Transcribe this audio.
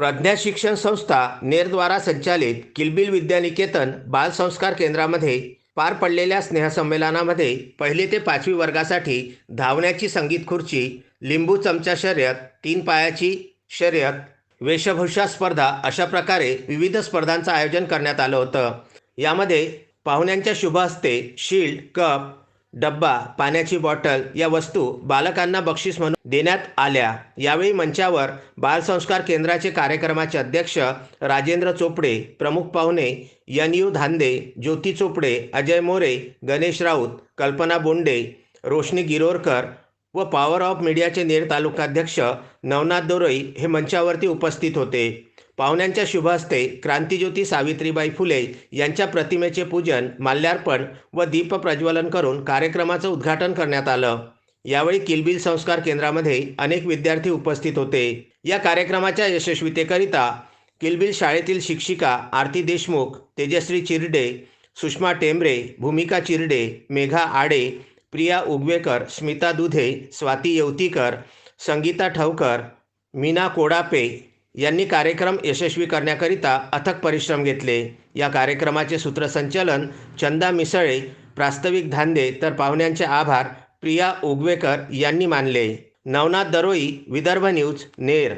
प्रज्ञा शिक्षण संस्था नेरद्वारा संचालित किलबिल विद्यानिकेतन बालसंस्कार केंद्रामध्ये पार पडलेल्या स्नेहसंमेलनामध्ये पहिले ते पाचवी वर्गासाठी धावण्याची संगीत खुर्ची लिंबू चमचा शर्यत तीन पायाची शर्यत वेशभूषा स्पर्धा अशा प्रकारे विविध स्पर्धांचं आयोजन करण्यात आलं होतं. यामध्ये पाहुण्यांच्या शुभ हस्ते शील्ड कप डब्बा पाण्याची बॉटल या वस्तू बालकांना बक्षीस म्हणून देण्यात आल्या. यावेळी मंचावर बालसंस्कार केंद्राचे कार्यक्रमाचे अध्यक्ष राजेंद्र चोपडे प्रमुख पाहुणे यन यू धांदे ज्योती चोपडे अजय मोरे गणेश राऊत कल्पना बोंडे रोशनी गिरोरकर व पॉवर ऑफ मीडियाचे नेर तालुकाध्यक्ष नवनाथ दोरई हे मंचावरती उपस्थित होते. पाहुण्यांच्या शुभ हस्ते क्रांतिज्योती सावित्रीबाई फुले यांच्या प्रतिमेचे पूजन माल्यार्पण व दीप प्रज्वलन करून कार्यक्रमाचं उद्घाटन करण्यात आलं. यावेळी किलबिल संस्कार केंद्रामध्ये अनेक विद्यार्थी उपस्थित होते. या कार्यक्रमाच्या यशस्वीतेकरिता किलबिल शाळेतील शिक्षिका आरती देशमुख तेजश्री चिरडे सुषमा टेंबरे भूमिका चिरडे मेघा आडे प्रिया उगवेकर स्मिता दुधे स्वाती येवतीकर संगीता ठवकर मीना कोडापे यांनी कार्यक्रम यशस्वी करण्याकरिता अथक परिश्रम घेतले. या कार्यक्रमाचे सूत्रसंचालन चंदा मिसळे प्रास्ताविक धांदे तर पाहुण्यांचे आभार प्रिया उगवेकर यांनी मानले. नवनाथ दरोई विदर्भ न्यूज नेर.